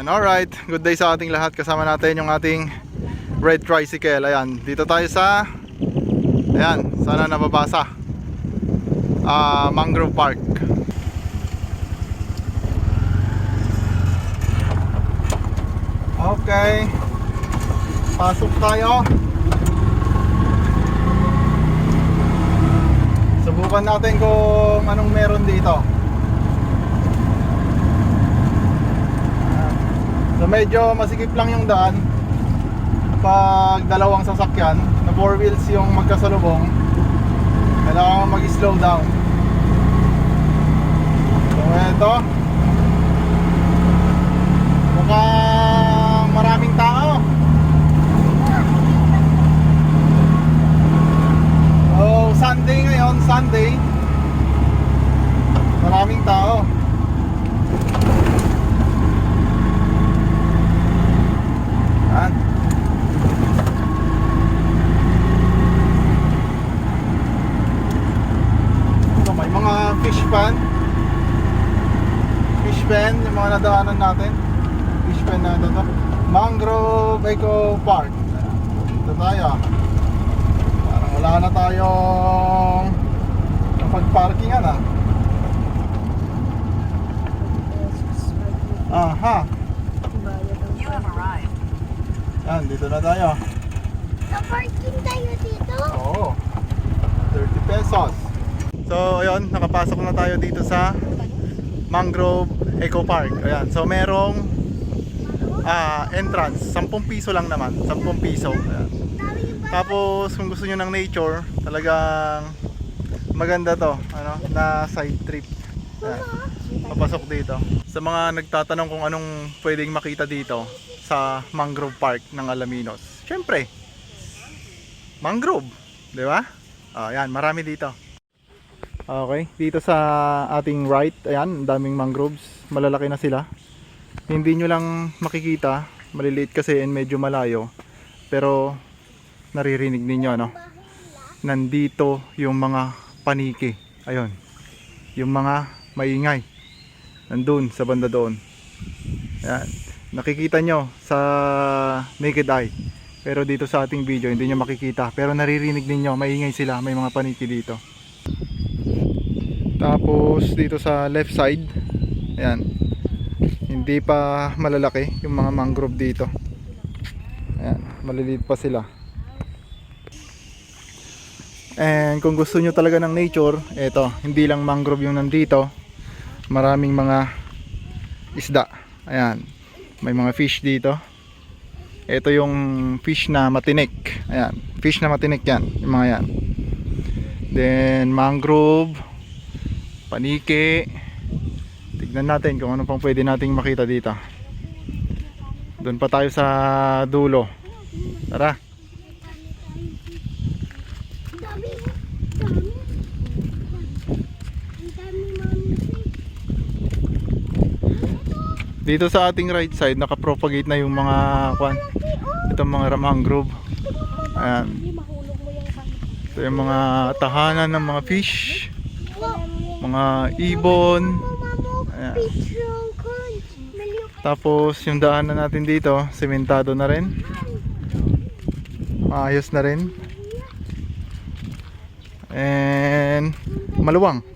Ayan, alright. Good day sa ating lahat. Kasama natin yung ating red tricycle. Ayan, dito tayo sa Ayan, sana nababasa. Ah, Mangrove Park. Okay. Pasok tayo. Subukan natin kung anong meron dito. So medyo masikip lang yung daan. Pag dalawang sasakyan na four wheels yung magkasalubong kailangan mag-slow down. So eto. Mukhang maraming tao. Oh Sunday ngayon Sunday. Maraming tao Yan. So, may mga fish pan. Fish pan, yung mga nadaanan natin. Fish pan na ito. Mangrove Eco Park. Ito tayo. Parang wala na tayong napag-parkingan ah. Aha. You have arrived. Yan, dito na tayo. Nag-parking tayo dito. Oo. 30 pesos. So, ayun, nakapasok na tayo dito sa Mangrove Eco Park. Ayan. So, merong ah, entrance. 10 piso lang naman. 10 piso. Ayan. Tapos, kung gusto nyo ng nature, talagang maganda to. Ano, na side trip. Ayan. Papasok dito. Sa mga nagtatanong kung anong pwedeng makita dito sa Mangrove Park ng Alaminos. Siyempre, mangrove, di ba? Ah, yan, marami dito. Okay, dito sa ating right, ayan, daming mangroves, malalaki na sila. Hindi nyo lang makikita, maliliit kasi and medyo malayo. Pero naririnig ninyo, no? Nandito yung mga paniki. Ayun. Yung mga maingay. Nandun sa banda doon. Ayan. Nakikita nyo sa naked eye. Pero dito sa ating video, hindi nyo makikita. Pero naririnig ninyo, maingay sila. May mga paniki dito. Tapos dito sa left side, ayan. Hindi pa malalaki yung mga mangrove dito. Ayan, maliliit pa sila. And kung gusto nyo talaga ng nature, eto, hindi lang mangrove yung nandito. Maraming mga isda. Ayan, may mga fish dito. Ito yung fish na matinik. Ayan, fish na matinik yan. Yung mga yan. Then mangrove, panike. Tignan natin kung ano pang pwede nating makita dito. Doon pa tayo sa dulo. Tara. Ang dami. Ang dami. Ang dami mami. Dito sa ating right side nakapropagate na yung mga kwan. Itong mga mangrove. Ayan. Ito yung mga tahanan ng mga fish, mga ibon. Ayan. Tapos yung daanan natin dito, sementado na rin. Maayos na rin. And maluwang.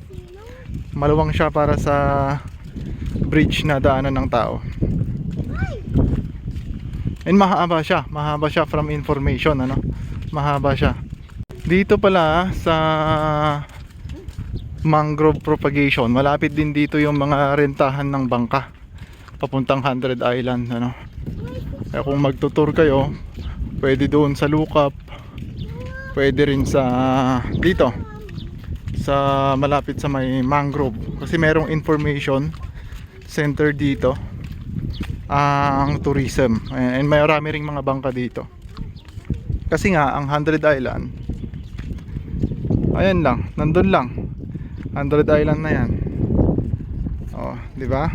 Maluwang siya para sa bridge na daanan ng tao. And mahaba siya, mahaba siya from information ano. Mahaba siya. Dito pala sa mangrove propagation, malapit din dito yung mga rentahan ng bangka papuntang 100 Island ano. Kaya kung magtutour kayo, pwede doon sa Lukap. Pwede rin sa dito sa malapit sa may mangrove kasi merong information center dito ang tourism. And may marami ring mga bangka dito. Kasi nga ang 100 Island ayan lang nandun lang. 100 Island na yan. Oh di ba?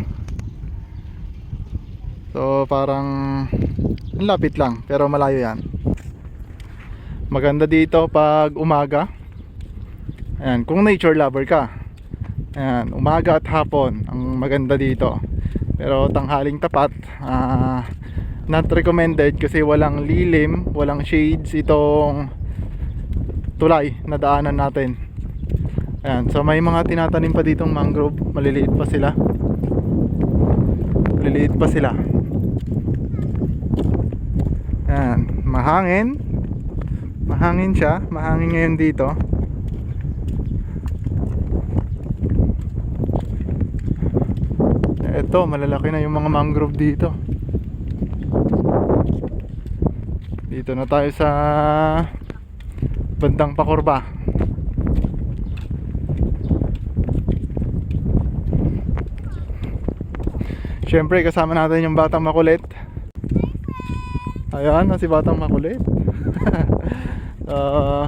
So parang ang lapit lang pero malayo yan. Maganda dito pag umaga. Ayan kung nature lover ka. Ayan umaga at hapon ang maganda dito Pero tanghaling tapat, ah, not recommended kasi walang lilim, walang shades itong tulay na daanan natin. Ayan, so may mga tinatanim pa ditong mangrove, maliliit pa sila. Maliliit pa sila. Ayan, mahangin. Mahangin siya, mahangin ngayon dito. Ito, malalaki na yung mga mangrove dito. Dito na tayo sa bandang Pakorba. Siyempre, kasama natin yung batang makulit. Ayan, na si batang makulit. Ah,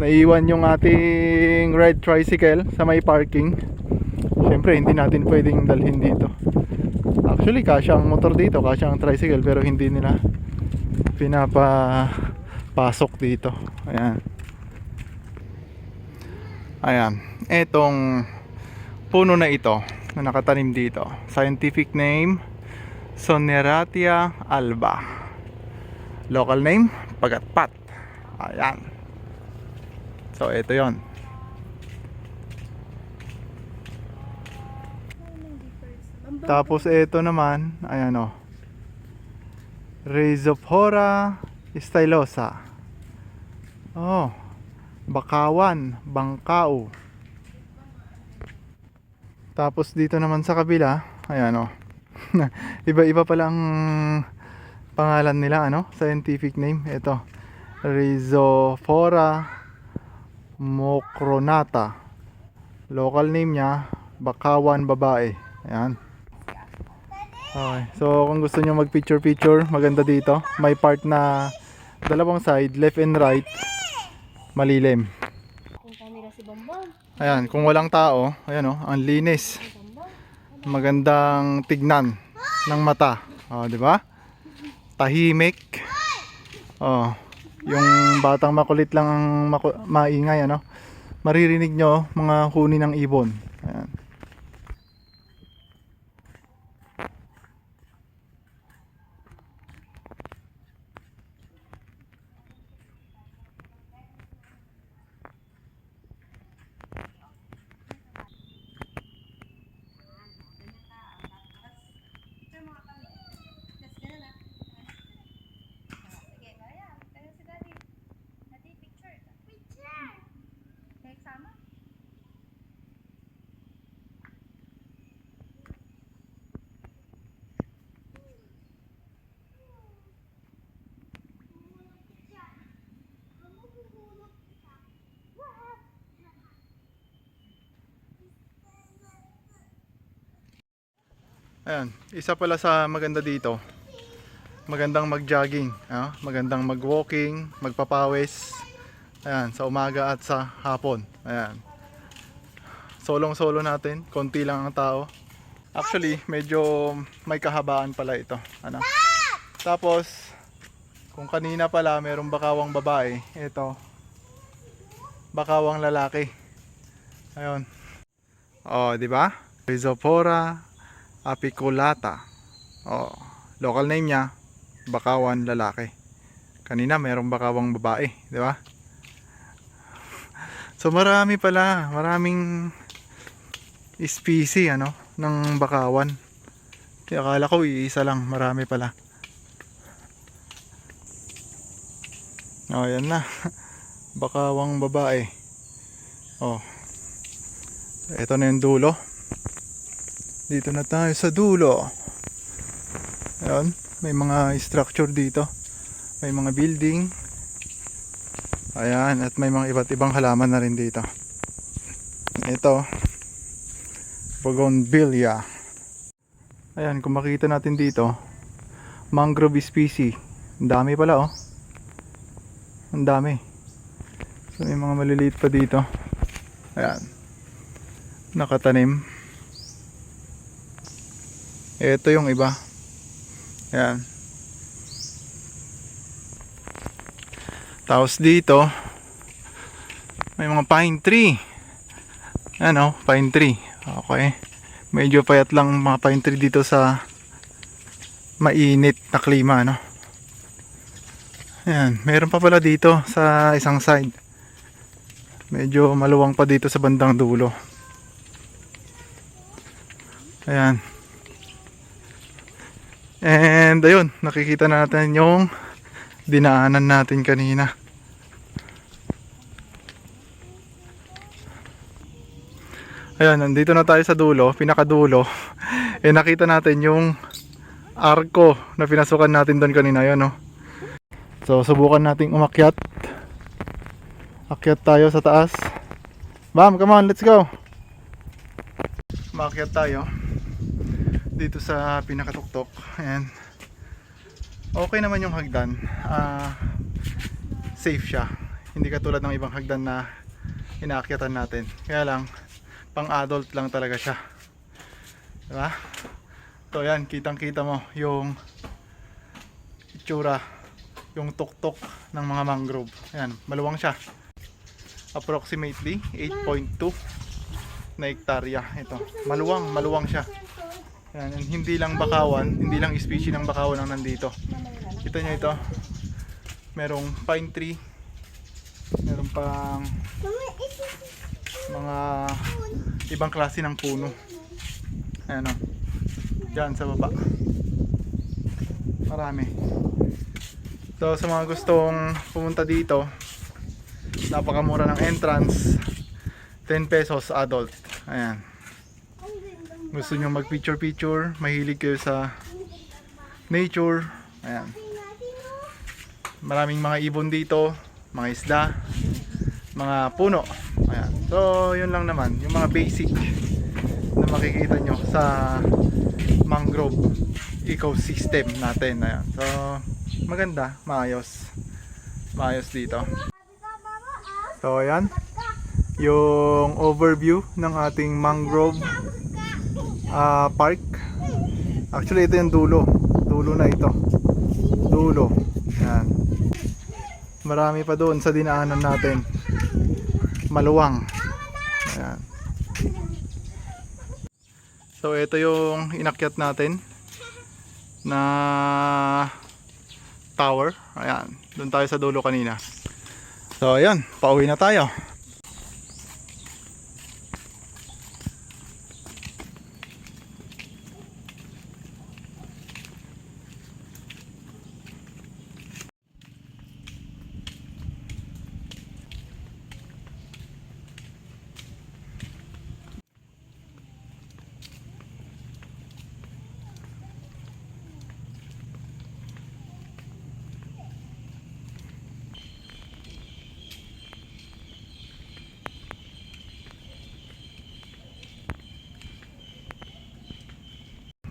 naiwan yung ating red tricycle sa may parking. Siyempre, hindi natin pwedeng dalhin dito. Actually, kasya ang motor dito, kasya ang tricycle, pero hindi nila pinapasok dito. Ayan. Ayan. Etong puno na ito na nakatanim dito. Scientific name, Soneratia alba. Local name, Pagatpat. Ayan. So, ito yon. Tapos ito naman, ayan o. Rhizophora stylosa. Oh, bakawan, bangkao. Tapos dito naman sa kabila, ayan o. Iba-iba palang pangalan nila, ano? Scientific name. Ito, Rhizophora mocronata. Local name niya, bakawan babae. Ayan. Okay. So, kung gusto nyo mag-picture-picture, maganda dito. May part na dalawang side, left and right, malilim. Punta nila si Bambang. Ayan, kung walang tao, ayan oh, ang linis. Magandang tignan ng mata. Oh, di ba? Tahimik. Oh, yung batang makulit lang ang maku- maingay ano. Maririnig nyo mga huni ng ibon. Ayan. Isa pala sa maganda dito. Magandang mag-jogging, ah, magandang mag-walking, magpapawis. Ayan, sa umaga at sa hapon. Ayan. Solong-solo natin, konti lang ang tao. Actually, medyo may kahabaan pala ito. Ano? Tapos, kung kanina pala merong bakawang babae, ito bakawang lalaki. Ayun. Oh, di ba? Rhizophora apiculata. Oh, local name niya, bakawan lalaki. Kanina merong bakawang babae, di ba? So marami pala, maraming species ano ng bakawan. Kaya akala ko iisa lang, marami pala. Oh, yan na. Bakawang babae. Oh. Ito na yung dulo. Dito na tayo sa dulo. Ayun, may mga structure dito. May mga building. Ayan, at may mga iba't ibang halaman na rin dito. Ito, Bougainvillea. Ayan, kung makita natin dito, mangrove species. Ang dami pala oh. Ang dami. So, may mga maliliit pa dito. Ayan. Nakatanim. Ito yung iba. Ayan. Tapos dito, may mga pine tree. Ano, pine tree. Okay. Medyo payat lang mga pine tree dito sa mainit na klima, no? Ayan, meron pa pala dito sa isang side. Medyo maluwang pa dito sa bandang dulo. Ayan. And ayun, nakikita natin yung dinaanan natin kanina. Ayan, nandito na tayo sa dulo, pinakadulo. Eh nakita natin yung arko na pinasukan natin doon kanina yun, no? So, subukan nating umakyat. Akyat tayo sa taas. Bam, come on, let's go. Umakyat tayo dito sa pinakatuktok. Ayan. Okay naman yung hagdan. Ah, safe siya. Hindi katulad ng ibang hagdan na inaakyatan natin. Kaya lang, pang adult lang talaga siya. Diba? So yan, kitang kita mo yung itsura, yung tuktok ng mga mangrove. Ayan, maluwang siya. Approximately 8.2 na hektarya. Ito, maluwang, maluwang siya. And hindi lang bakawan, hindi lang species ng bakawan ang nandito. Kita nyo ito, merong pine tree, meron pang mga ibang klase ng puno. Ayan o. Diyan sa baba. Marami. So sa mga gustong pumunta dito, napakamura ng entrance. 10 pesos adult. Ayan. Gusto nyo mag picture picture, mahilig kayo sa nature. Ayan. Maraming mga ibon dito, mga isda, mga puno. Ayan. So, yun lang naman. Yung mga basic na makikita nyo sa mangrove ecosystem natin. Ayan. So, maganda. Maayos. Maayos dito. So, ayan. Yung overview ng ating mangrove ah, park. Actually, ito yung dulo. Dulo na ito. Dulo. Ayan. Marami pa doon sa dinaanan natin maluwang. Ayan. So ito yung inakyat natin na tower. Ayan, doon tayo sa dulo kanina. So ayan, pauwi na tayo.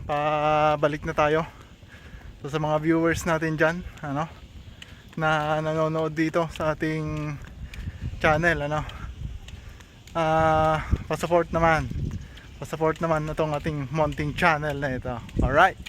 Pabalik na tayo. So sa mga viewers natin dyan, ano, na nanonood dito sa ating channel, ano, ah, pa-support naman. Pa-support naman itong ating mounting channel na ito. Alright.